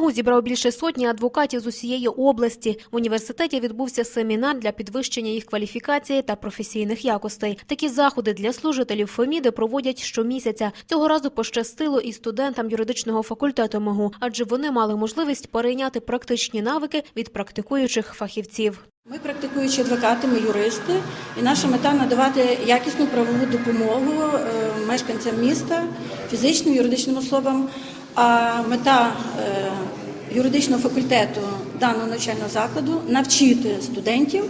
МЕГУ зібрав більше сотні адвокатів з усієї області. В університеті відбувся семінар для підвищення їх кваліфікації та професійних якостей. Такі заходи для служителів ФЕМІДи проводять щомісяця. Цього разу пощастило і студентам юридичного факультету МЕГУ, адже вони мали можливість перейняти практичні навики від практикуючих фахівців. Ми практикуючі адвокати, ми юристи, і наша мета надавати якісну правову допомогу е, мешканцям міста, фізичним юридичним особам. А мета е, юридичного факультету даного навчального закладу навчити студентів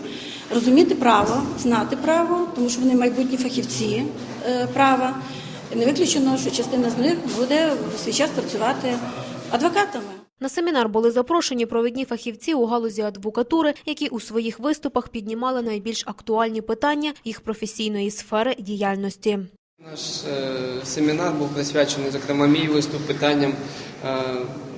розуміти право, знати право, тому що вони майбутні фахівці е, права. Не виключено, що частина з них буде в свій час працювати адвокатами. На семінар були запрошені провідні фахівці у галузі адвокатури, які у своїх виступах піднімали найбільш актуальні питання їх професійної сфери діяльності. Наш е, семінар був присвячений, зокрема, мій виступ питанням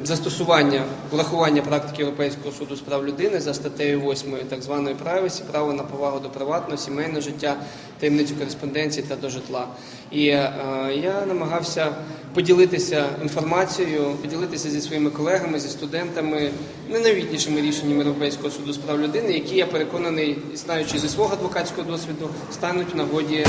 застосування, врахування практики Європейського суду з прав людини за статтею 8 так званої правісі, право на повагу до приватного, сімейного життя, таємницю кореспонденції та до житла. І е, я намагався поділитися інформацією, поділитися зі своїми колегами, зі студентами найновітнішими рішеннями Європейського суду з прав людини, які я переконаний, знаючи зі свого адвокатського досвіду, стануть в нагоді е,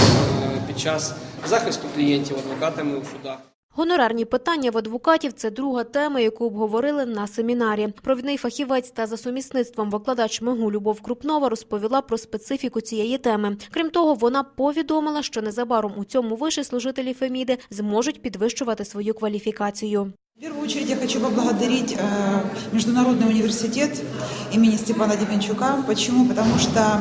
під час захисту клієнтів адвокатами у судах. Гонорарні питання в адвокатів це друга тема, яку обговорили на семінарі. Провідний фахівець та за сумісництвом викладач МИГУ Любов Крупнова розповіла про специфіку цієї теми. Крім того, вона повідомила, що незабаром у цьому виші служителі Феміди зможуть підвищувати свою кваліфікацію. В первую очередь я хочу поблагодарить э, Международный университет имени Степана Деменчука. Почему? Потому что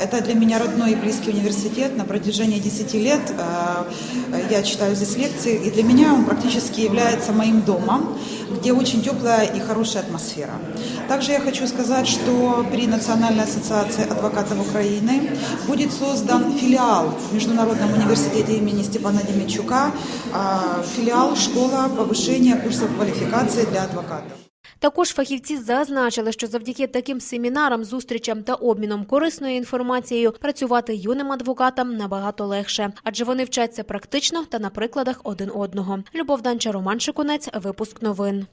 э, это для меня родной и близкий университет. На протяжении 10 лет э, я читаю здесь лекции, и для меня он практически является моим домом, где очень теплая и хорошая атмосфера. Также я хочу сказать, что при Национальной ассоциации адвокатов Украины будет создан филиал в Международном университете имени Степана Деменчука, филиал «Школа повышения курсов квалификации для адвокатов». Також фахівці зазначили, що завдяки таким семінарам, зустрічам та обміном корисною інформацією працювати юним адвокатам набагато легше, адже вони вчаться практично та на прикладах один одного. Любов Данча, Роман Шикунець, випуск новин.